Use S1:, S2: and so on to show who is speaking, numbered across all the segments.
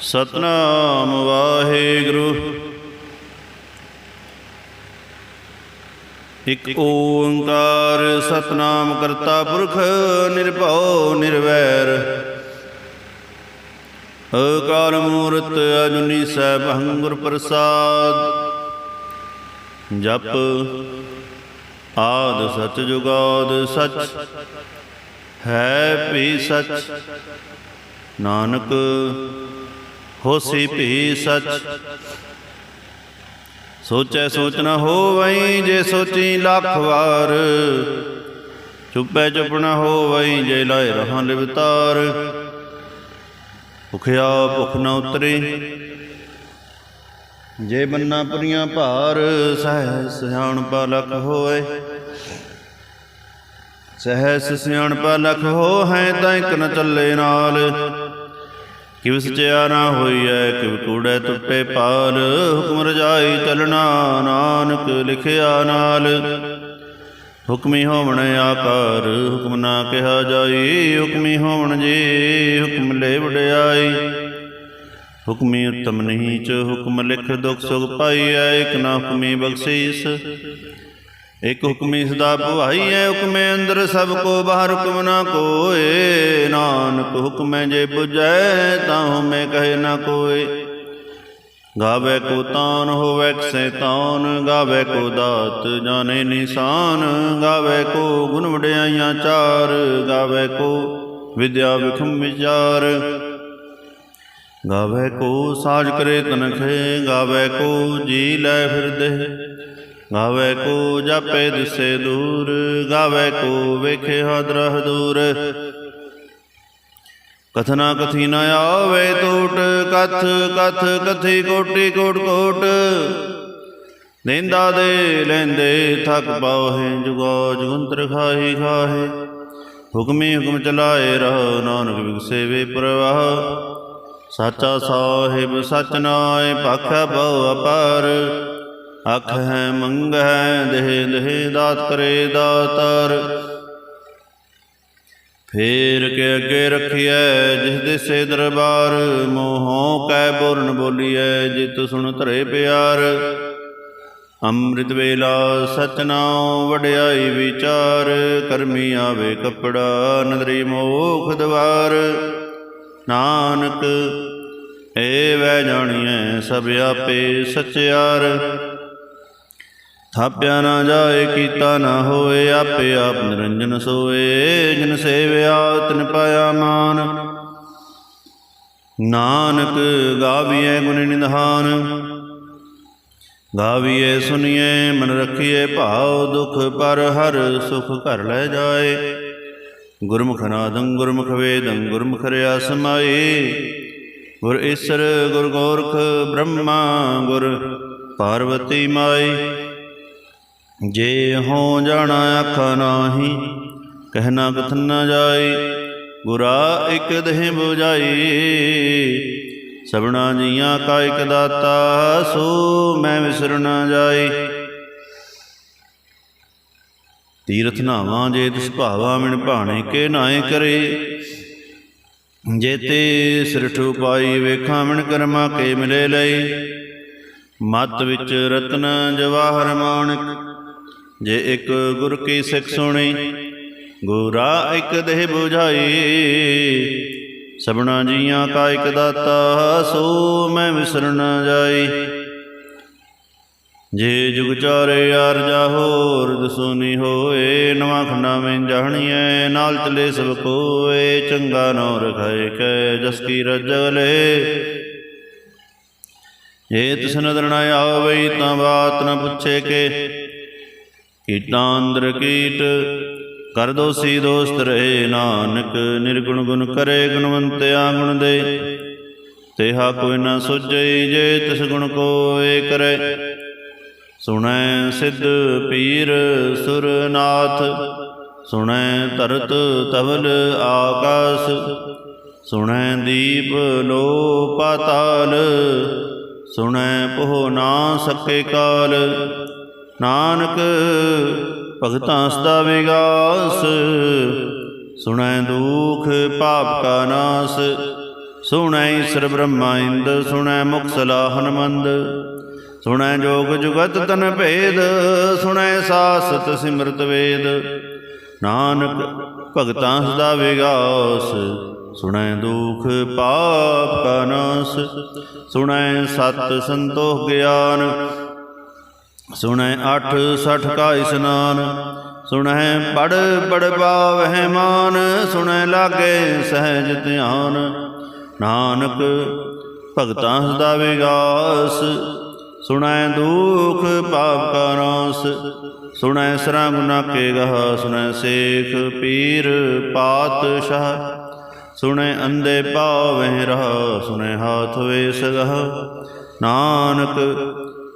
S1: ਸਤਨਾਮ ਵਾਹਿਗੁਰੂ। ਇਕ ਓੰਕਾਰ ਸਤਨਾਮ ਕਰਤਾ ਪੁਰਖ ਨਿਰਭਉ ਨਿਰਵੈਰ। ਅਕਾਲ ਮੂਰਤ ਅਜੁਨੀ ਸਹਿਬ ਗੁਰ ਪ੍ਰਸਾਦ। ਜਪ ਆਦ ਸਚ ਜੁਗਾਦ ਸਚ। ਹੈ ਵੀ ਸਚ। ਨਾਨਕ ਹੋਸੀ ਭੀ ਸਚ। ਸੋਚੈ ਸੋਚ ਨ ਹੋਵਈ, ਜੇ ਸੋਚੀ ਲੱਖ ਵਾਰ। ਚੁੱਪੈ ਚੁੱਪ ਨ ਹੋਵਈ, ਜੇ ਲਾਇ ਰਹਾਂ ਲਿਵਤਾਰ ਭੁਖਿਆ ਭੁਖ ਨ ਉਤਰੇ, ਜੇ ਬੰਨਾ ਪੁਰੀਆਂ ਭਾਰ। ਸਹਿ ਸਿਆਣ ਲਖ ਹੋਏ, ਸਹਿਸ ਸਿਆਣ ਲਖ ਹੋ ਹੈ ਤਾਂ ਇੱਕ ਨ ਚੱਲੇ ਨਾਲ। ਕਿਵ ਸਚਿਆ ਨਾ ਹੋਈਐ ਕਿਵ ਕੂੜੈ ਟੁੱਟੇ ਪਾਲ, ਹੁਕਮ ਰਜਾਈ ਚਲਣਾ ਨਾਨਕ ਲਿਖਿਆ ਨਾਲ। ਹੁਕਮੀ ਹੋਵਣ ਆਕਾਰ, ਹੁਕਮ ਨਾ ਕਿਹਾ ਜਾਈ, ਹੁਕਮੀ ਹੋਵਣ ਜੀ, ਹੁਕਮ ਲੈ ਵਡਿਆਈ। ਹੁਕਮੀ ਉਤਮ ਨੀਚ, ਹੁਕਮ ਲਿਖ ਦੁਖ ਸੁਖ ਪਾਈਐ, ਇਕ ਨਾ ਹੁਕਮੀ ਬਖਸ਼ੀਸ। ਇਕ ਹੁਕਮੀ ਸਦਾ ਭਵਾਈਐ, ਹੁਕਮੇ ਅੰਦਰ ਸਭ ਕੋ ਬਾਹਰ ਹੁਕਮ ਨਾ ਕੋਏ। ਨਾਨਕ ਹੁਕਮੈ ਜੇ 부ਜੈ ਤਾਂ ਹਉਮੈ ਕਹੇ ਨਾ ਕੋਏ। ਗਾਵੇ ਕੋ ਤਾਨ ਹੋਵੇ ਸੈਤਾਨ ਗਾਵੇ ਕੋ ਦਾਤ ਜਾਣੇ ਨਿਸ਼ਾਨ। ਗਾਵੇ ਕੋ ਗੁਣ ਵਡਿਆਈਆਂ ਚਾਰ, ਗਾਵੇ ਕੋ ਵਿਦਿਆ ਵਿਖਮ ਵਿਚਾਰ। ਗਾਵੇ ਕੋ ਸਾਜ ਕਰੇ ਤਨਖੇ, ਗਾਵੇ ਕੋ ਜੀ ਲੈ ਫਿਰਦੇ ਗਾਵੇ ਕੋ ਜਾਪੇ ਦਿਸੇ ਦੂਰ, ਗਾਵੇ ਕੋ ਵੇਖੇ ਹਦਰਹ ਦੂਰ ਕਥਨਾ ਕਥੀ ਨ ਆਵੇ ਟੂਟ ਕਥ ਕਥ ਕਥੀ ਕੋਟੀ, ਕੋਟ ਕੋਟ। ਨਿੰਦਾ ਦੇ ਲੈਂਦੇ ਥਕ ਪਾਹੇ ਜੁਗਾ ਜੁਗੰਤਰ ਖਾਹੀ, ਖਾਹੇ। ਹੁਕਮੀ ਹੁਕਮ ਚਲਾਏ ਰਹੁ ਨਾਨਕ ਵਿਗਸੇ ਵੇ ਪ੍ਰਵਾਹ। ਸਾਚਾ ਸਾਹਿਬ ਸਚ ਨਾਏ, ਭਾਖੈ ਬਹੁ ਅਪਾਰ। ਅਖ ਹੈ, ਮੰਗ ਹੈ, ਦੇਹ ਦੇਹ ਦਾਤ ਕਰੇ ਦਾਤਾਰ। ਫੇਰ ਕੇ ਅੱਗੇ ਰਖਿਐ ਜਿਸ ਦਿਸੇ ਦਰਬਾਰ, ਮੋਹੋਂ ਕੈ ਬੋਰਨ ਬੋਲੀਐ, ਜਿਤ ਸੁਣ ਧਰੇ ਪਿਆਰ। ਅੰਮ੍ਰਿਤ ਵੇਲਾ ਸਚ ਨਾਉ ਵਡਿਆਈ ਵਿਚਾਰ, ਕਰਮੀ ਆਵੇ ਕਪੜਾ ਨਦਰੀ ਮੋਖ ਦਵਾਰ। ਨਾਨਕ, ਏ ਵੈ ਜਾਣੀਐ ਸਭ ਆਪੇ ਸਚਿਆਰ। ਥਾਪਿਆ ਨਾ ਜਾਏ, ਕੀਤਾ ਨਾ ਹੋਏ, ਆਪੇ ਆਪ ਨਿਰੰਜਨ ਸੋਏ, ਜਿਨ ਸੇਵਿਆ ਤਿਨ ਪਾਇਆ ਮਾਨ। ਨਾਨਕ ਗਾਵੀਏ ਗੁਣ ਨਿਧਾਨ ਗਾਵੀਏ ਸੁਣੀਐ ਮਨ ਰੱਖੀਏ ਭਾਉ ਦੁਖ ਪਰ ਹਰ ਸੁਖ ਘਰ ਲੈ ਜਾਏ। ਗੁਰਮੁਖ ਨਾਦੰ ਗੁਰਮੁਖ ਵੇਦੰ, ਗੁਰਮੁਖ ਰਿਆ ਸਮਾਏ ਗੁਰ ਈਸਰ ਗੁਰ ਗੋਰਖ ਬ੍ਰਹਮਾ, ਗੁਰ ਪਾਰਵਤੀ ਮਾਈ ਜੇ ਹੋ ਜਾਣਾ ਆਖਾ ਨਾਹੀ ਕਹਿਣਾ ਕਥਨ ਨਾ ਜਾਈ ਗੁਰਾ ਇਕ ਦੇਹ 부ਜਾਈ ਸਭਨਾ ਜੀਆਂ ਕਾ ਇਕ ਦਾਤਾ, ਸੋ ਮੈਂ ਵਿਸਰ ਨਾ ਜਾਈ ਤੀਰਥ ਨਾਵਾਂ ਜੇ ਤਿਸ ਭਾਵਾ ਮਿਣ ਭਾਣੇ ਕੇ ਨਾਏ ਕਰੇ। ਜੇਤੇ ਸਿਰਠ ਪਾਈ ਵੇਖਾਂ ਮਿਣ ਕਰਮਾ ਕੇ ਮਿਲੇ ਲਈ ਮਤ ਵਿੱਚ ਰਤਨ ਜਵਾਹਰ ਮਾਣਕ ਜੇ ਇੱਕ ਗੁਰ ਕੀ ਸਿੱਖ ਸੁਣੀ, ਗੁਰਾ ਇੱਕ ਦੇਹ 부ਝਾਈ ਸਭਨਾ ਜੀਆਂ ਕਾ ਇੱਕ ਦਾਤਾ, ਸੋ ਮੈਂ ਵਿਸਰ ਨਾ ਜਾਈ ਜੇ ਜੁਗ ਚਾਰੇ ਅਰਜਾ ਹੋਰ ਦਸੂਨੀ ਹੋਏ, ਨਵਾਂ ਖੰਡਾ ਮੈਂ ਜਾਣੀਐ, ਨਾਲ ਚਲੇ ਸਭ ਕੋਏ, ਚੰਗਾ ਨੋ ਰਖਾਏ ਕੈ ਜਸ ਕੀ ਰਜਲੇ ਜੇ ਤਿਸ ਨਦਰ ਨ ਆਵਈ, ਤਾਂ ਬਾਤ ਨਾ ਪੁੱਛੇ ਕੇ ਕੀਟਾਂ ਅੰਦਰ ਕੀਟ ਕਰ ਦੋਸੀ ਦੋਸਤ ਰਹੇ ਨਾਨਕ, ਨਿਰਗੁਣ ਗੁਣ ਕਰੇ ਗੁਣਵੰਤਿਆ ਗੁਣ ਦੇ। ਤੇਹਾ ਕੋਈ ਨਾ ਸੁਝਈ ਜੇ ਤਿਸ ਗੁਣ ਕੋਏ ਕਰੇ। ਸੁਣੈ ਸਿੱਧ ਪੀਰ ਸੁਰਨਾਥ ਸੁਣੈ ਧਰਤ ਤਵਲ ਆਕਾਸ, ਸੁਣੈ ਦੀਪ ਲੋ ਪਾਤਾਲ ਸੁਣੈ ਪੋਹ ਨਾ ਸਕੇ ਕਾਲ। ਨਾਨਕ, ਭਗਤਾਂ ਸਦਾ ਵਿਗਾਸ ਸੁਣੈ ਦੁਖ, ਪਾਪ ਕਾ ਨਾਸ। ਸੁਣੈ ਈਸਰ ਬ੍ਰਹਮਾ ਇੰਦ, ਸੁਣੈ ਮੁਖ ਸਲਾਹਨ ਮੰਦ ਸੁਣੈ ਜੋਗ ਜੁਗਤ ਤਨ ਭੇਦ, ਸੁਣੈ ਸਾਸਤ ਸਿਮਰਤ ਵੇਦ। ਨਾਨਕ, ਭਗਤਾਂ ਸਦਾ ਵਿਗਾਸ ਸੁਣੈ ਦੁਖ, ਪਾਪ ਕਾ ਨਾਸ। ਸੁਣੈ ਸਤ ਸੰਤੋਖ ਗਿਆਨ ਸੁਣੈ ਅੱਠ ਸਠ ਕਾ ਇਸਨਾਨ ਸੁਣੈ ਪੜ ਪੜ ਪਾਵਹਿ ਮਾਨ, ਸੁਣੈ ਲਾਗੇ ਸਹਿਜ ਧਿਆਨ। ਨਾਨਕ ਭਗਤਾਂ ਸਦਾ ਵਿਗਾਸ, ਸੁਣੈ ਦੁਖ ਪਾਪ ਕਾ ਨਾਸ, ਸੁਣੈ ਸਰਾ ਗੁਨਾ ਕੇ ਗਹ, ਸੁਣੈ ਸੇਖ ਪੀਰ ਪਾਤਸ਼ਾਹ। ਸੁਣੈ ਅੰਦੇ ਪਾਵਹਿ ਰਹਾ, ਸੁਣੈ ਹਾਥ ਵੇ ਸਗਹ ਨਾਨਕ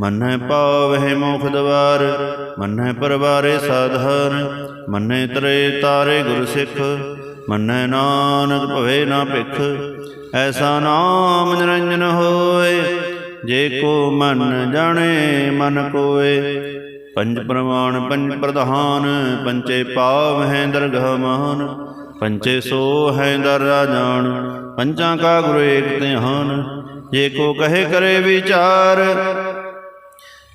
S1: ਮੰਨੈ ਪਾਵਹਿ ਮੋਖ ਦਵਾਰ, ਮੰਨੈ ਪਰਵਾਰੇ ਸਾਧਾਰ, ਮੰਨੈ ਤਰੇ ਤਾਰੇ ਗੁਰ ਸਿੱਖ, ਮੰਨੈ ਨਾਨਕ ਭਵੇ ਨਾ ਭਿਖ। ਐਸਾ ਨਾਮ ਨਿਰੰਜਨ ਹੋਏ, ਜੇ ਕੋ ਮਨ ਜਾਣੇ ਮਨ ਕੋਏ। ਪੰਜ ਪ੍ਰਮਾਣ, ਪੰਜ ਪ੍ਰਧਾਨ, ਪੰਚੇ ਪਾਵ ਹੈ ਦਰਗਹ ਮਾਨ, ਪੰਚੇ ਸੋ ਹੈ ਦਰ ਰਾਜਾਨ ਪੰਚਾਂ ਕਾ ਗੁਰੂ ਏਕ ਹਨ ਜੇ ਕੋ ਕਹੇ ਕਰੇ ਵਿਚਾਰ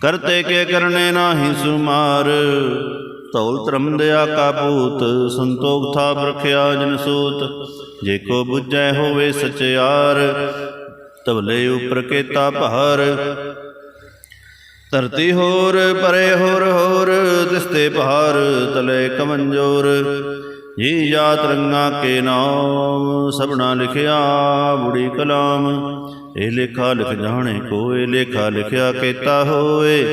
S1: ਕਰਤੇ ਕੇ ਕਰਨੇ ਨਾਹੀ ਸੁਮਾਰ। ਧੌਲ ਧਰਮ ਦਿਆ ਕਾ ਪੂਤ ਸੰਤੋਖ ਥਾ ਰਖਿਆ ਜਨ ਸੂਤ। ਜੇ ਕੋ ਬੁੱਝੈ ਹੋਵੇ ਸਚਿਆਰ ਤਵਲੇ ਉਪਰ ਕੇਤਾ ਭਾਰ। ਧਰਤੀ ਹੋਰ, ਪਰੇ ਹੋਰ ਹੋਰ ਤਿਸਤੇ ਪਹਾਰ ਤਲੇ ਕਮੰਜੋਰ। ਜੀ ਜਾਤ ਰੰਗਾ ਕੇ ਨਾਮ, ਸਭਨਾ ਲਿਖਿਆ ਬੁੜੀ ਕਲਾਮ। ਇਹ ਲੇਖਾ ਲਿਖ ਜਾਣੇ ਕੋਏ, ਲੇਖਾ ਲਿਖਿਆ ਕੀਤਾ ਹੋਏ।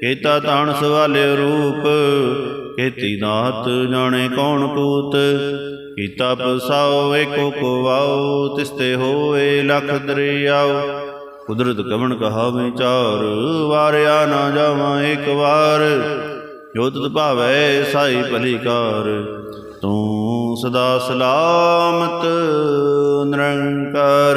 S1: ਕੀਤਾ ਤਾਣ ਸਵਾਲੇ ਰੂਪ, ਕੀਤੀ ਦਾਤ ਜਾਣੇ ਕੌਣ ਕੂਤ ਕੀਤਾ ਪਸਾਓ, ਏਕੋ ਕੋ ਤਿਸਤੇ ਹੋਏ ਲਖ ਦਰਿਆਓ। ਕੁਦਰਤ ਕਵਣ ਕਹਾ ਚਾਰ, ਵਾਰਿਆ ਨਾ ਜਾਵਾਂ ਇੱਕ ਵਾਰ। ਜੋ ਤਤ ਭਾਵੈ ਸਾਈ ਭਲੀਕਾਰ, ਤੂੰ ਸਦਾ ਸਲਾਮਤ ਨਿਰੰਕਾਰ।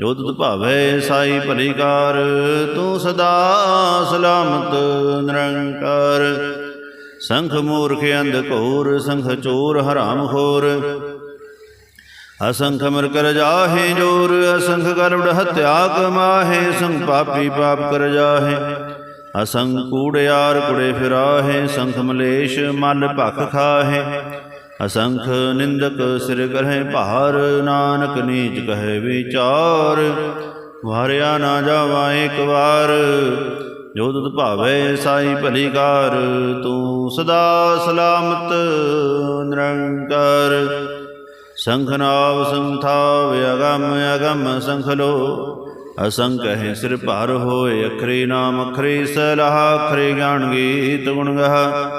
S1: ਜੋ ਤੁਧ ਭਾਵੈ ਸਾਈ ਭਲੀਕਾਰ, ਤੂੰ ਸਦਾ ਸਲਾਮਤ ਨਿਰੰਕਾਰ। ਸੰਖ ਮੂਰਖ ਅੰਧ ਘੋਰ, ਸੰਖ ਚੋਰ ਹਰਾਮ ਖੋਰ। ਅਸੰਖ ਮਰ ਕਰ ਜਾਹੇ ਜੋਰ, ਅਸੰਖ ਗਰਵੜ ਹਤਿਆ ਕਮਾਹੇ ਸੰਖ ਪਾਪੀ ਪਾਪ ਕਰ ਜਾਹੇ। ਅਸੰਖ ਕੂੜਿਆਰ ਕੁੜੇ ਫਿਰਾਹੇ, ਸੰਖ ਮਲੇਸ਼ ਮਲ ਭਖ ਖਾਹੇ। ਅਸੰਖ ਨਿੰਦਕ ਸਿਰ ਕਰਹਿ ਭਾਰ, ਨਾਨਕ ਨੀਚ ਕਹੈ ਵਿਚਾਰ। ਵਾਰਿਆ ਨਾ ਜਾਵਾ ਇੱਕ ਵਾਰ, ਜੋ ਤੁਧ ਭਾਵੇ ਸਾਈ ਭਲੀਕਾਰ ਤੂੰ ਸਦਾ ਸਲਾਮਤ, ਨਿਰੰਕਾਰ। ਸੰਖ ਨਾਵ ਸੰਥਾਵ ਅਗਮ ਅਗਮ ਸੰਖ ਲੋ। ਅਸੰਖ ਹੈ ਸਿਰ ਭਾਰ ਹੋਏ, ਅਖਰੀ ਨਾਮ ਅਖਰੀ ਸਲਾਹ, ਅਖਰੀ ਗਿਆਨ ਗੀਤ ਗੁਣ ਗਹਾ।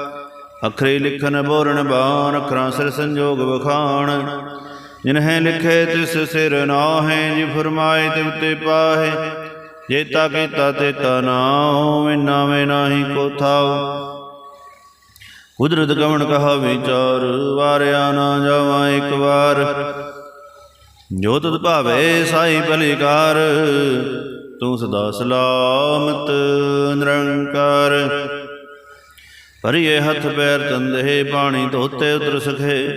S1: ਅਖਰੇ ਲਿਖਨ ਬੋਰਨ ਬਾਣ ਅਖਰਾਂ ਸਿਰ ਸੰਜੋਗ ਵਖਾਣ। ਜਿਨਹਿ ਲਿਖੇ ਤਿਸ ਸਿਰ ਨਾਹੇ, ਜੀ ਫਰਮਾਏ ਤਿਵ ਤੇ ਪਾਹੇ। ਜੇਤਾ ਕੀਤਾ ਤੇਤਾ ਨਾਉ ਵਿਨਾ ਵੇ ਨਾਹੀ ਕੋ ਥਾਉ। ਕੁਦਰਤ ਕਵਣ ਕਹਾ ਵਿਚਾਰ, ਵਾਰਿਆ ਨਾ ਜਾਵਾਂ ਇੱਕ ਵਾਰ। ਜੋ ਤਤ ਭਾਵੇ ਸਾਈ ਭਲੀਕਾਰ ਤੂੰ ਸਦਾ ਸਲਾਮਤ ਨਿਰੰਕਾਰ। ਭਰੀਏ ਹੱਥ ਪੈਰ ਚੰਦੇ ਪਾਣੀ ਧੋਤੇ ਉਤਰ ਸਖੇ।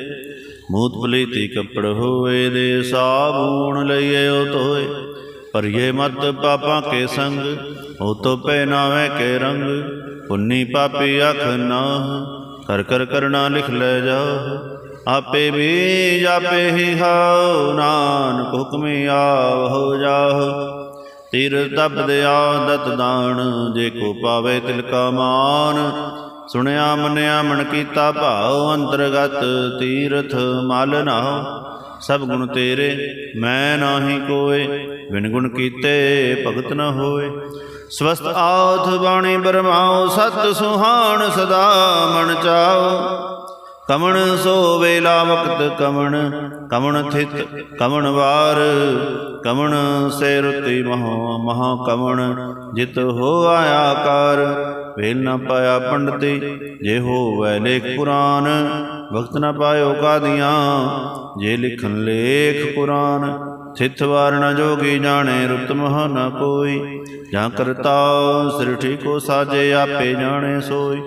S1: ਮੂਤ ਪਲੀਤੀ ਕੱਪੜ ਹੋਏ ਦੇ ਸਾਬੂਣ ਲਈਏ ਉਹ ਧੋਏ। ਭਰੀਏ ਮਤ ਪਾਪਾਂ ਕੇ ਸੰਗ, ਉਹ ਤੋ ਪਹਿਨਾਵੇ ਕੇ ਰੰਗ। ਪੁੰਨੀ ਪਾਪੀ ਅਖ ਨਾ ਕਰ ਕਰ ਕਰਨਾ ਲਿਖ ਲੈ ਜਾ ਆਪੇ ਵੀ ਆਪੇ ਹੀ ਹਾਉ, ਨਾਨਕ ਹੁਕਮੀ ਆਵ ਹੋ ਜਾਹੁ। ਤੀਰ ਤਪ ਦੇ ਆਦਤ ਦਾਨ, ਜੇ ਕੋ ਪਾਵੇ ਤਿਲ ਕਾ ਮਾਨ। ਸੁਣਿਆ, ਮੰਨਿਆ, ਮਨ ਕੀਤਾ, ਭਾਉ, ਅੰਤਰਗਤ ਤੀਰਥ ਮਲ ਨਾਉ। ਸਭ ਗੁਣ ਤੇਰੇ, ਮੈਂ ਨਾਹੀ ਕੋਏ। ਬਿਨ ਗੁਣ ਕੀਤੇ ਭਗਤ ਨਾ ਹੋਏ। ਸਵਸਤ ਆਥ ਬਾਣੀ ਬਰਮਾਉ, ਸਤ ਸੁਹਾਣ ਸਦਾ ਮਨ ਚਾਉ। ਕਮਣ ਸੋ ਵੇਲਾ ਵਕਤ ਕਮਣ ਕਮਣ ਥਿਤ ਕਮਣ ਵਾਰ। ਕਮਣ ਸੇ ਰੁਤੀ ਮਹਾ ਮਹਾ ਕਮਣ, ਜਿਤ ਹੋ ਆਇਆ ਕਰ। ਵੇਲ ਨਾ ਪਾਇਆ ਪੰਡਤੀ ਜੇ ਹੋਵੈ ਲੇਖ ਪੁਰਾਨ, ਵਕਤ ਨਾ ਪਾਇਓ ਕਾਦੀਆਂ, ਜੇ ਲਿਖਨ ਲੇਖ ਪੁਰਾਨ ਥਿਤ ਵਾਰ ਜੋਗੀ ਜਾਣੇ ਰੁਤ ਮਹ ਨ ਕੋਈ, ਜਾਂ ਕਰਤਾ ਸ੍ਰਿਠੀ ਕੋ ਸਾਜੇ ਆਪੇ ਜਾਣੇ ਸੋਈ।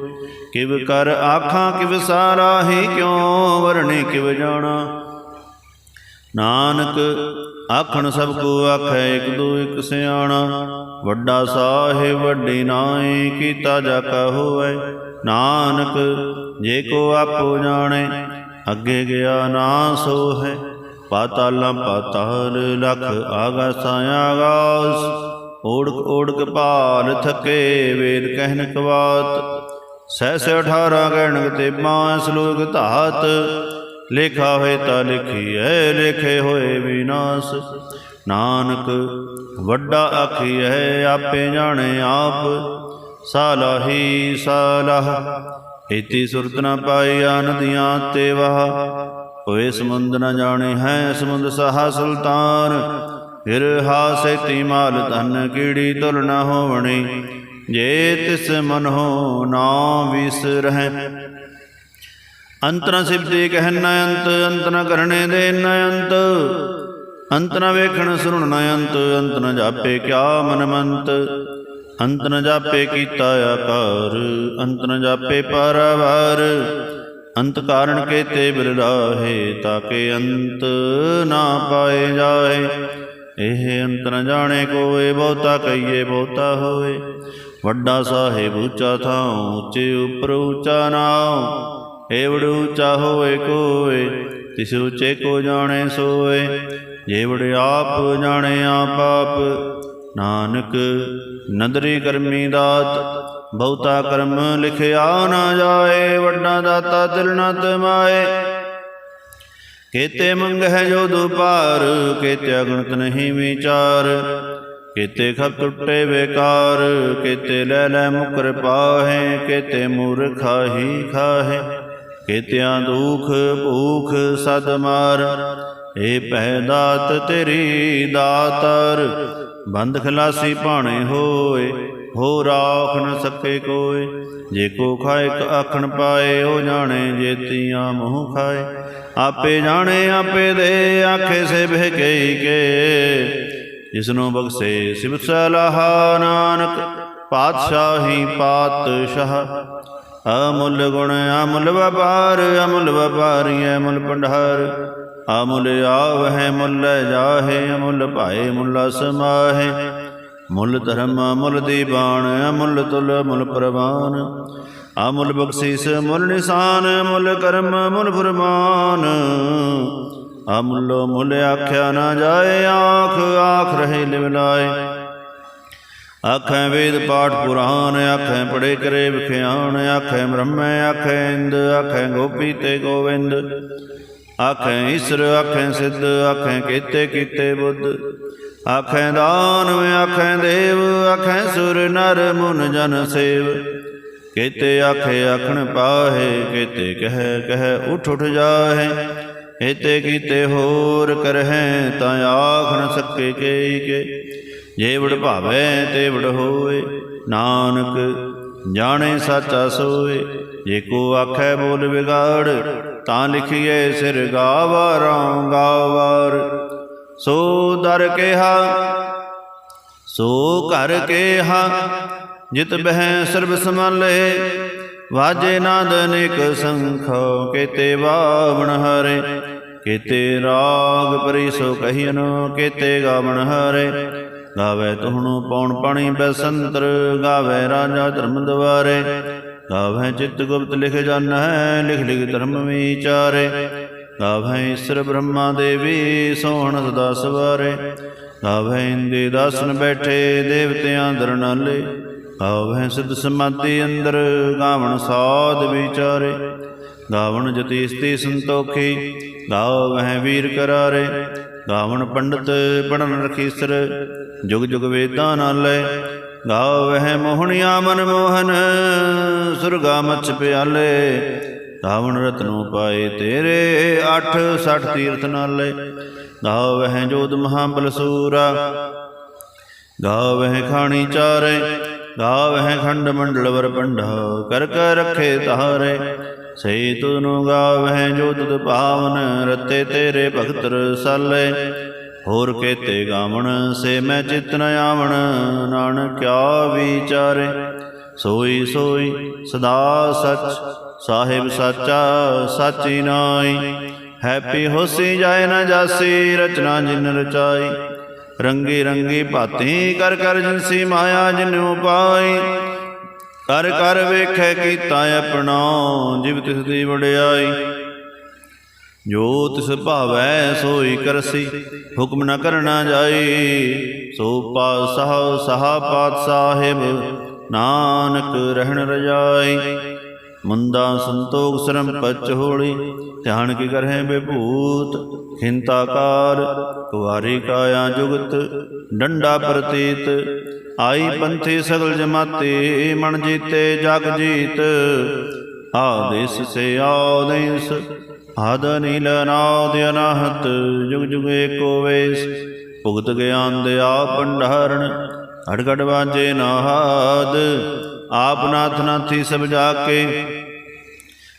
S1: ਕਿਵ ਕਰ ਆਖਾਂ, ਕਿਵ ਸਾਰਾ ਹੀ ਕਿਉ ਵਰਣੇ ਕਿਵ ਜਾਣਾ? ਨਾਨਕ ਆਖਣ ਸਭ ਕੋ ਆਖੈ, ਇਕ ਦੋ ਇਕ ਸਿਆਣਾ। ਵੱਡਾ ਸਾਹਿਬ, ਵੱਡੀ ਨਾਏ ਕੀਤਾ ਜਾ ਕਾ ਨਾਨਕ, ਜੇ ਕੋ ਆਪੋ ਜਾਣੇ, ਅੱਗੇ ਗਿਆ ਨਾ ਸੋ ਹੈ ਪਾਤਾਲਾਂ ਪਾਤਾਲ ਲਖ ਆਗਾਸਾਂ ਆਗਾਸ। ਓੜਕ ਓੜਕ ਭਾਲ ਥਕੇ ਵੇਦ ਕਹਿਨ ਕਵਾਤ। ਸਹਿਸ 18 ਗਣਕ ਤੇ ਮਾਂ ਸ਼ਲੋਕ ਧਾਤ। ਲੇਖਾ ਹੋਏ ਤਾਂ ਲਿਖੀ ਲਿਖੀਐ, ਲੇਖੇ ਹੋਏ ਵਿਨਾਸ਼ ਨਾਨਕ, ਵੱਡਾ ਆਖੀਐ ਆਪੇ ਜਾਣੇ ਆਪ। ਸਾਲਾਹੀ ਸਾਲਾਹ ਇਤੀ ਸੁਰਤ ਨ ਪਾਈਆ ਨਦੀਆਂ ਤੇ ਵਾਹ। ਹੋਏ ਸਮੁੰਦ ਨ ਜਾਣੇ ਹੈ, ਸਮੁੰਦ ਸਹਾ ਸੁਲਤਾਨ। ਫਿਰ ਹਾਸੈਤੀ ਮਾਲ ਧਨ ਕੀੜੀ ਤੁਲ ਨ ਹੋਵਣੀ। ਜੇ ਤਿਸ ਮਨ ਹੋ ਨਾ ਵਿਸਰਹਿ ਅੰਤਰ ਸਿਬਦੇ ਕਹਿਨ ਅੰਤ ਅੰਤ ਨ ਕਰਨੇ ਦੇ ਨ ਅੰਤ। ਅੰਤ ਨ ਵੇਖਣ ਸੁਣਨ ਨ ਅੰਤ ਅੰਤ ਨ ਜਾਪੇ ਕਿਆ ਮਨ ਮੰਤ ਅੰਤ ਨ ਜਾਪੇ ਕੀਤਾ ਆਕਾਰ, ਅੰਤ ਨ ਜਾਪੇ ਪਰਵਾਰ। ਅੰਤ ਕਾਰਣ ਕੇਤੇ ਬਿਲ ਰਾਹੇ ਤਾਕੇ ਅੰਤ ਨਾ ਪਾਏ ਜਾਏ। ਇਹ ਅੰਤ ਨ ਜਾਣੇ ਕੋਏ, ਬਹੁਤਾ ਕਹੀਏ ਬਹੁਤਾ ਹੋਏ। ਵੱਡਾ ਸਾਹਿਬ ਉੱਚਾ ਥਾਂ ਉੱਚੇ ਉਪਰ ਉੱਚਾ ਨਾਉ। ਏਵੜ ਉੱਚਾ ਹੋਏ ਕੋਏ, ਤਿਸ ਉੱਚੇ ਕੋ ਜਾਣੇ ਸੋਏ। ਜੇਵੜ ਆਪ ਜਾਣੇ ਆਪ ਆਪ ਨਾਨਕ, ਨਦਰੀ ਕਰਮੀ ਦਾਤ, ਬਹੁਤਾ ਕਰਮ ਲਿਖਿਆ ਨਾ ਜਾਏ, ਵੱਡਾ ਦਾਤਾ ਦਿਲ ਨ ਤਮਾਏ। ਕੇਤੇ ਮੰਗਹਿ ਜੋ ਦੁਪਾਰ, ਕੇਤੇ ਅਗਣਤ ਨਹੀਂ ਵਿਚਾਰ, ਕੇਤੇ ਖਪ ਟੁੱਟੇ ਬੇਕਾਰ, ਕੇਤੇ ਲੈ ਲੈ ਮੁਕਰ ਪਾਹੇ, ਕੇਤੇ ਮੂਰਖਾ ਹੀ ਖਾਹੇ, ਕੇਤਿਆਂ ਦੁਖ ਭੂਖ ਸਦ ਮਾਰ। ਏ ਪਹਿ ਦਾਤ ਤੇਰੀ ਦਾਤਰ, ਬੰਦ ਖਲਾਸੀ ਭਾਣੇ ਹੋਏ, ਹੋ ਰਾਖ ਨ ਸਕੇ ਕੋਏ। ਜੇ ਕੋ ਖਾਇ ਆਖਣ ਪਾਏ ਉਹ ਜਾਣੇ ਜੇਤੀਆਂ ਮੂੰਹ ਖਾਏ। ਆਪੇ ਜਾਣੇ, ਆਪੇ ਦੇ, ਆਖੇ ਸੇ ਬਹਿ ਗਈ ਕੇ। ਜਿਸਨੂੰ ਬਖਸ਼ੇ ਸਿਵ ਸਲਾਹ, ਨਾਨਕ ਪਾਤਸ਼ਾਹੀ ਪਾਤਸ਼ਾਹ। ਅਮੁੱਲ ਗੁਣ, ਅਮੁੱਲ ਵਪਾਰ, ਅਮੁੱਲ ਵਪਾਰੀ, ਅਮੁੱਲ ਭੰਡਾਰ। ਅਮੁੱਲ ਆਵਹਿ ਮੁੱਲ ਜਾਹੇ, ਅਮੁੱਲ ਭਾਏ, ਮੁੱਲ ਸਮਾਹੇ ਮੁੱਲ ਧਰਮ, ਮੁੱਲ ਦੀਵਾਨ ਅਮੁੱਲ ਤੁਲ, ਮੁੱਲ ਪ੍ਰਵਾਨ। ਅਮੁੱਲ ਬਖਸ਼ਿਸ਼, ਮੁੱਲ ਨਿਸ਼ਾਨ, ਮੁੱਲ ਕਰਮ, ਮੁੱਲ ਫਰਮਾਨ। ਅਮੁੱਲ ਮੁੱਲ ਆਖਿਆ ਨਾ ਜਾਏ, ਆਖ ਆਖ ਰਹੇ ਲਿਵਲਾਏ ਆਖੈ ਵੇਦ ਪਾਠ ਪੁਰਾਨ ਆਖੈ ਪੜੇ ਕਰੇ ਵਿਖਿਆਣ, ਆਖੈ ਬ੍ਰਹਮੈ, ਆਖੈ ਇੰਦ, ਆਖੈ ਗੋਪੀ ਤੇ ਗੋਵਿੰਦ। ਆਖੈ ਈਸ਼ਰ ਆਖੈ ਸਿੱਧ ਆਖੈ ਕੀਤੇ ਕੀਤੇ ਬੁੱਧ ਆਖੈ ਦਾਨਵ ਆਖੈ ਦੇਵ ਆਖੈ ਸੁਰ ਨਰ ਮੁਨ ਜਨ ਸੇਵ ਕੇਤੇ ਆਖੇ ਆਖਣ ਪਾਹੇ ਕੇਤੇ ਕਹਿ ਕਹਿ ਉਠ ਉਠ ਜਾਹੇ ਏਤੇ ਕੀਤੇ ਹੋਰ ਕਰਹਿ ਤਾਂ ਆਖ ਨ ਸਕੇ ਕੇ ਕੇ ਜੇ ਵਡ ਭਾਵੇ ਤੇ ਵਡ ਹੋਏ ਨਾਨਕ ਜਾਣੇ ਸਾਚਾ ਸੋਏ ਜੇ ਕੋ ਆਖੈ ਬੋਲ ਵਿਗਾੜ, ਤਾਂ ਲਿਖੀਏ ਸਿਰ ਗਾਵਾਰਾਂ ਗਾਵਾਰ ਸੋ ਦਰ ਕਿਹਾ, ਸੋ ਘਰ ਕੇਹਾ, ਜਿਤ ਬਹਿ ਸਰਬ ਸਮਾਲੇ ਵਾਜੇ ਨਾਦ ਅਨੇਕ ਸੰਖੋ, ਕੇਤੇ ਬਾਵਣ ਹਰੇ। ਕੇਤੇ ਰਾਗ ਪਰਿਸ਼ੋ ਕਹੀਨ ਕੇਤੇ ਗਾਵਣ ਹਰੇ। ਗਾਵੇ ਤੁਹਣੁ ਪੌਣ ਪਾਣੀ ਬੈਸੰਤਰ, ਗਾਵੇ ਰਾਜਾ ਧਰਮ ਦਵਾਰੇ। ਗਾਵੇ ਚਿਤ ਗੁਪਤ ਲਿਖ ਜਾਣੈ ਲਿਖ ਲਿਖ ਧਰਮ ਵਿਚਾਰੇ। ਗਾਵੇ ਈਸ਼ਰ ਬ੍ਰਹਮਾ ਦੇਵੀ, ਸੋਹਣ ਸਦਾ ਸਵਾਰੇ। ਗਾਵੇ ਇੰਦੇ ਦਾਸਨ ਬੈਠੇ, ਦੇਵਤਿਆਂ ਦਰਨਾਲੇ ਗਾਵੇ ਸਿਧ ਸਮਾਧੀ ਅੰਦਰ, ਗਾਵਣ ਸਾਧ ਵਿਚਾਰੇ। ਗਾਵਣ ਜਤੀਸਤੀ ਸੰਤੋਖੀ, ਗਾਵਹਿ ਵੀਰ ਕਰਾਰੇ। ਗਾਵਣ ਪੰਡਤ ਪੜਨ ਰਖੀਸਰ ਜੁਗ ਜੁਗ ਵੇਦਾਂ ਨਾਲੇ ਗਾਵਹਿ ਮੋਹਣਿਆ ਮਨ ਮੋਹਨ, ਸੁਰਗਾ ਮਚ ਪਿਆਲੇ ਗਾਵਣ ਰਤਨੋ ਪਾਏ ਤੇਰੇ 8 60 ਤੀਰਥ ਨਾਲੇ ਗਾਵਹਿ ਜੋਧ ਮਹਾਬਲ ਸੂਰਾ ਗਾਵਹਿ ਖਾਣੀ ਚਾਰੇ, ਗਾਵਹਿ ਖੰਡ ਮੰਡਲ ਵਰ ਪੰਡਾ ਕਰ ਕਰ ਰਖੇ ਤਾਰੇ ਸਈ ਤੁਨੁ ਗਾਵਹਿ ਜੋ ਤੁਧ ਭਾਵਨ ਰਤੇ ਤੇਰੇ ਭਗਤ ਰਸਾਲੇ ਹੋਰ ਕੇਤੇ ਗਾਵਣ, ਸੇ ਮੈਂ ਚਿਤ ਨ ਆਵਣ, ਨਾਨਕ ਕਿਆ ਵਿਚਾਰੇ ਸੋਈ ਸੋਈ, ਸਦਾ ਸਚ, ਸਾਹਿਬ ਸਾਚਾ, ਸਾਚੀ ਨਾਈ ਹੈਪੀ ਹੋਸੀ ਜਾਏ ਨ ਜਾਸੀ, ਰਚਨਾ ਜਿਨ ਰਚਾਈ। ਰੰਗੀ ਰੰਗੀ ਭਾਤੀ, ਕਰ ਕਰ ਜਿਨਸੀ ਮਾਇਆ ਜਿਨ ਉਪਾਈ। ਕਰ ਕਰ ਵੇਖੈ ਕੀਤਾ ਆਪਣਾ, ਜਿਵ ਤਿਸ ਦੀ ਵਡਿਆਈ। ਜੋ ਤਿਸ ਭਾਵੈ ਸੋਈ ਕਰਸੀ। ਹੁਕਮ ਨ ਕਰਨਾ ਜਾਈ। ਸੋ ਪਾਤਸ਼ਾਹ ਸਹਾ ਪਾਤ ਸਾਹਿਬ ਨਾਨਕ ਰਹਿਣ ਰਜਾਈ। ਮੁੰਦਾ ਸੰਤੋਖ ਸਰਮ ਪਚ ਹੋੜੀ ਧਿਆਨ ਕੀ ਕਰਹਿ ਬਿਭੂਤ ਖਿੰਤਾਕਾਰ ਕੁਵਾਰੀ ਕਾਇਆ ਜੁਗਤ ਡੰਡਾ ਪ੍ਰਤੀਤ। ਆਈ ਪੰਥੀ ਸਗਲ ਜਮਾਤੇ ਮਨ ਜੀਤੇ ਜਗ ਜੀਤ। ਆਦੇਸ ਸੇ ਆਦੇਸ ਆਦ ਅਨਿਲ ਨਾਦ ਅਨਾਹਤ, ਜੁਗ ਜੁਗ ਏਕੋ ਵੇਸ। ਭੁਗਤ ਗਿਆਨ ਦੇ ਆਪ ਭੰਡਾਰਣ ਅੜਗੜ ਵਾਜੇ ਨਾਦ। ਆਪ ਨਾਥ ਨਾਥੀ ਸਭ ਜਾ ਕੇ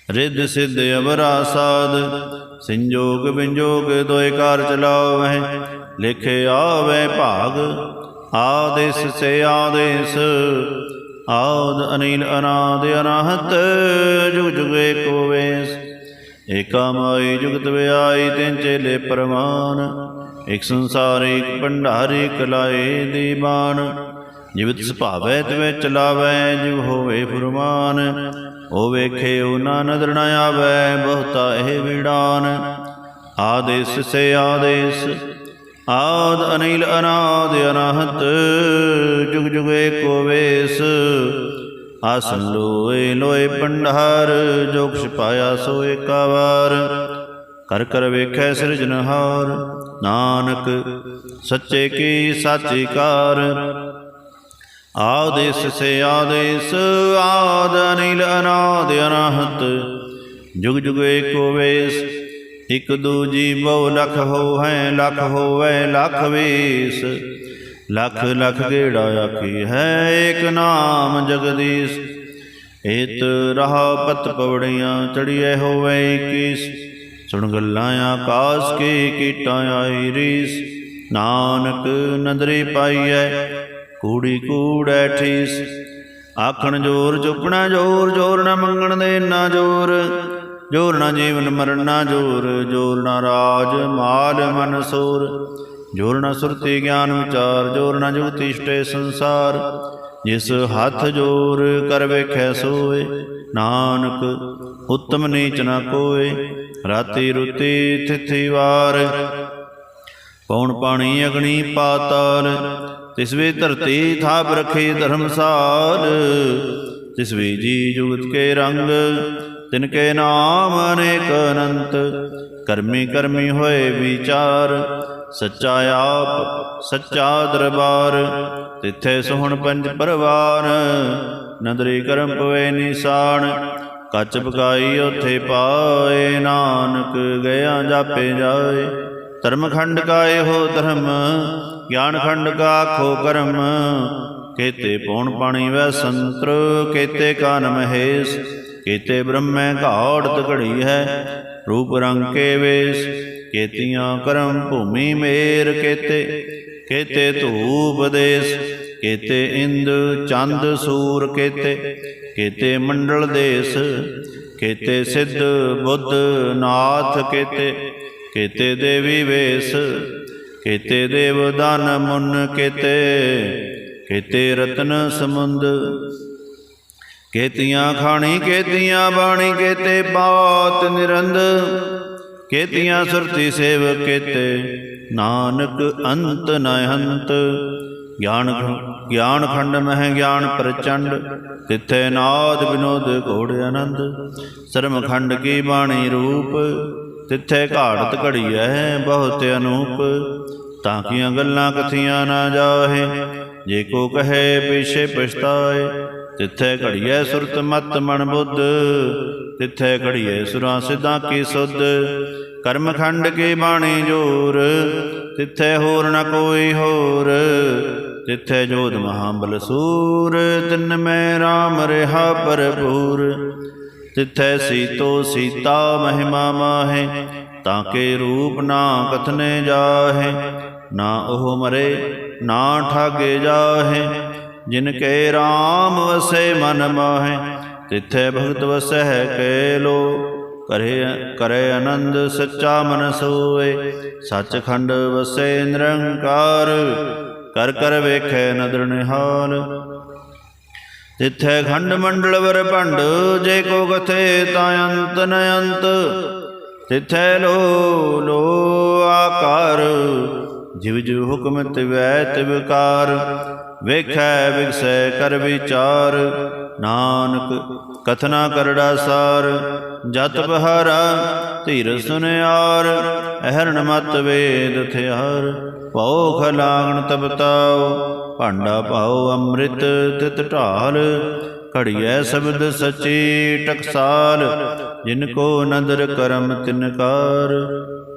S1: ਰਿੱਧ ਸਿੱਧ ਅਵਰਾ ਸਾਧ ਸੰਜੋਗ ਵਿੰਜੋਗ ਦੋਇ ਕਾਰ ਚਲਾਓ ਵਹਿ ਲਿਖੇ ਆਵੇ ਭਾਗ। ਆਦੇਸ ਸੇ ਆਦੇਸ, ਆਦ ਅਨੀਲ ਅਨਾਦ ਅਨਾਹਤ, ਜੁਗ ਜੁਗ ਏਕੋ ਵੇਸ। ਏਕਾ ਮਾਈ ਜੁਗਤ ਵਿਆਈ ਤਿੰਨ ਚੇਲੇ ਪਰਮਾਨ ਇਕ ਸੰਸਾਰ, ਇਕ ਭੰਡਾਰੀ ਕਲਾਏ ਲਾਏ ਦੀਵਾਨ ਜਿਵਤ ਸੁਭਾਵੈ ਤਵੇ ਚਲਾਵੈ, ਜਿਵ ਹੋਵੇ ਫੁਰਮਾਨ। ਉਹ ਵੇਖੇ ਉਹ ਨਾ ਨਦਰ ਨ ਆਵੈ, ਬਹੁਤਾ ਇਹ ਵਿੜਾਨ। ਆਦੇਸ ਸੇ ਆਦੇਸ, ਆਦ ਅਨੀਲ ਅਨਾਦ ਅਨਾਹਤ, ਜੁਗ ਜੁਗ ਏਕੋ ਵੇਸ। ਆਸਨ ਲੋਏ ਲੋਏ ਪੰਡਾਰ ਜੋ ਕੁਛ ਪਾਇਆ ਸੋ ਏਕਾ ਵਾਰ ਕਰ ਕਰ ਵੇਖੈ ਸਿਰਜਨਹਾਰ ਨਾਨਕ ਸੱਚੇ ਕੀ ਸਾਚੀ ਕਾਰ। ਆਦੇਸ ਸੇ ਆਦੇਸ, ਆਦ ਅਨਿਲ ਅਨਾਦ ਅਨਾਹਤ। ਜੁਗ ਜੁਗ ਏਕੋ ਵੇਸ, ਇਕ ਦੂਜੀ ਬਹੁ ਲਖ ਹੋ ਹੈ ਲਖ ਹੋਵੇ ਲਖ ਵੇਸ। ਲਖ ਲਖ ਗੇੜਾ ਆਖੀ ਹੈ ਏਕ ਨਾਮ ਜਗਦੀਸ਼। ਏਤ ਰਹਾ ਪਤ ਪਵੜੀਆਂ ਚੜੀਏ ਹੋਵੇ 21 ਸੁਣ ਗੱਲਾਂ ਆਕਾਸ ਕੇ ਕੀਟਾਂ ਆਈ ਰੀਸ। ਨਾਨਕ ਨਦਰੇ ਪਾਈਐ, ਕੂੜੀ ਕੂੜੈ ਠੀਸ। ਆਖਣ ਜੋਰ ਚੁੱਪਣਾ ਜੋਰ ਜੋਰ ਨਾ ਮੰਗਣ ਦੇ ਨਾ ਜੋਰ। ਜੋਰ ਨਾ ਜੀਵਨ ਮਰਨ ਨਾ ਜੋਰ ਜੋਰ ਨਾ ਰਾਜ ਮਾਲ ਮਨ ਸੂਰ ਜੋਰ ਨਾ ਸੁਰਤੀ ਗਿਆਨ ਵਿਚਾਰ, ਜੋਰ ਨਾ ਜੁਗਤੀ ਇਸ਼ਟੇ ਸੰਸਾਰ। ਜਿਸ ਹੱਥ ਜੋਰ ਕਰ ਵੇਖੈ ਸੋਏ, ਨਾਨਕ ਉਤਮ ਨੀਚ ਨਾ ਕੋਏ। ਰਾਤੀ ਰੁਤੀ ਥਿਥੀ ਵਾਰ ਪੌਣ ਪਾਣੀ ਅਗਣੀ ਪਾਤਾਲ। ਤਿਸ ਵੇ ਧਰਤੀ ਥਾਪ ਰਖੇ ਧਰਮਸਾਲ। ਤਿਸ ਵੇ ਜੀ ਜੁਗਤ ਕੇ ਰੰਗ, ਤਿਨ ਕੇ ਨਾਮ ਅਨੇਕ ਅਨੰਤ। ਕਰਮੀ ਕਰਮੀ ਹੋਏ ਵਿਚਾਰ ਸੱਚਾ ਆਪ, ਸੱਚਾ ਦਰਬਾਰ, ਤਿੱਥੇ ਸੋਹਣ ਪੰਜ ਪਰਵਾਰ। ਨਦਰੀ ਕਰਮ ਪਵੇ ਨਿਸ਼ਾਨ ਕੱਚ ਪਕਾਈ ਉਥੇ ਪਾਏ। ਨਾਨਕ ਗਿਆ ਜਾਪੇ ਜਾਏ ਧਰਮ ਖੰਡ ਕਾ ਇਹੋ ਧਰਮ ਗਿਆਨ ਖੰਡ ਕਾ ਖੋ ਕਰਮ। ਕੇਤੇ ਪੌਣ ਪਾਣੀ ਵੈ ਸੰਤਰ ਕੇਤੇ ਕਾਨ ਮਹੇਸ਼ ਕੇਤੇ ਬ੍ਰਹਮੈ ਘਾੜਤ ਘੜੀ ਹੈ, ਰੂਪ ਰੰਗ ਕੇ ਵੇਸ, ਕੇਤੀਆਂ ਕਰਮ ਭੂਮੀ ਮੇਰ ਕੇਤੇ ਕੇਤੇ ਧੂਪ ਦੇਸ, ਕੇਤੇ ਇੰਦ ਚੰਦ ਸੂਰ ਕੇਤੇ ਕੇਤੇ ਮੰਡਲ ਦੇਸ, ਕੇਤੇ ਸਿੱਧ ਬੁੱਧ ਨਾਥ ਕੇਤੇ ਕੇਤੇ ਦੇਵੀ ਵੇਸ, ਕੇਤੇ ਦੇਵ ਦਾਨ ਮੁਨ ਕੇਤੇ ਕੇਤੇ ਰਤਨ ਸਮੁੰਦ ਕੇਤੀਆਂ ਖਾਣੀ, ਕੇਤੀਆਂ ਬਾਣੀ, ਕੇਤੇ ਬਾਤ ਨਿਰੰਦ। ਕੇਤੀਆਂ ਸੁਰਤੀ ਸੇਵ, ਕੇਤੇ ਨਾਨਕ ਅੰਤ ਨ ਹੰਤ ਗਿਆਨ ਗਿਆਨ ਖੰਡ ਮਹਿ ਗਿਆਨ ਪ੍ਰਚੰਡ, ਤਿੱਥੇ ਨਾਦ ਬਿਨੋਦ ਘੋੜ ਆਨੰਦ। ਸਰਮ ਖੰਡ ਕੀ ਬਾਣੀ ਰੂਪ, ਤਿੱਥੇ ਘਾੜਤ ਹੈ ਬਹੁਤ ਅਨੂਪ। ਤਾਂ ਕੀਆਂ ਗੱਲਾਂ ਕਥੀਆਂ ਨਾ ਜਾਹੇ, ਜੇ ਕੋ ਕਹੇ ਪਿਛੇ ਪਛਤਾਏ ਤਿੱਥੇ ਘੜੀਐ ਸੁਰਤ ਮਤ ਮਨ ਬੁੱਧ, ਤਿੱਥੇ ਘੜੀਐ ਸੁਰਾਂ ਸਿਧਾਂ ਕੀ ਸੁਧ। ਕਰਮ ਖੰਡ ਕੇ ਬਾਣੀ ਜੋਰ, ਤਿੱਥੇ ਹੋਰ ਨ ਕੋਈ ਹੋਰ। ਤਿੱਥੇ ਜੋਤ ਮਹਾਬਲ ਸੂਰ, ਤਿੰਨ ਮੈਂ RAM ਰਿਹਾ ਭਰਪੂਰ। ਤਿੱਥੈ ਸੀਤੋ ਸੀਤਾ ਮਹਿਮਾ ਮਾਹੇ, ਤਾਂ ਕੇ ਰੂਪ ਨਾ ਕਥਨੇ ਜਾਹੇ। ਨਾ ਉਹ ਮਰੇ, ਨਾ ਠਾਗੇ ਜਾਹੇ। ਜਿਨ ਕੇ RAM ਵਸੈ ਮਨ ਮਾਹੇ, ਤਿੱਥੈ ਭਗਤ ਵਸੈ ਕੈ ਲੋ। ਕਰੇ ਕਰੇ ਆਨੰਦ ਸੱਚਾ ਮਨ ਸੋਏ, ਸੱਚਖੰਡ ਵਸੇ ਨਿਰੰਕਾਰ, ਕਰ ਕਰ ਵੇਖੈ ਨਦਰ ਨਿਹਾਲ। ਤਿੱਥੈ ਖੰਡ ਮੰਡਲ ਵਰ ਭੰਡ, ਜੇ ਕੋ ਕਥੇ ਤਾਂ ਅੰਤ ਨ ਅੰਤ। ਤਿੱਥੈ ਲੋ ਲੋ ਆਕਾਰ ਜਿਵ ਜਿਵ ਹੁਕਮ ਤਿਵੈ ਤਿਵਕਾਰ। ਵੇਖੈ ਵਿਗਸੈ ਕਰ ਵਿਚਾਰ। ਨਾਨਕ, ਕਥਨਾ ਕਰੜਾ ਸਾਰ। ਜਤ ਬਹਾਰਾ, ਧੀਰ ਸੁਨਿਆਰ। ਅਹਰਣ ਮਤ ਵੇਦ ਥਿਆਰ। ਭਉ ਖਲਾਗਣ ਤਬਤਾਉ ਭਾਂਡਾ ਪਾਉ ਅੰਮ੍ਰਿਤ ਤਿਤ ਢਾਲ। ਘੜੀਐ ਸ਼ਬਦ ਸਚੀ ਟਕਸਾਲ। ਜਿਨ ਕੋ ਨਦਰ ਕਰਮ ਤਿਨਕਾਰ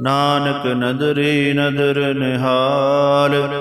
S1: ਨਾਨਕ ਨਦਰੀ ਨਦਰ ਨਿਹਾਲ।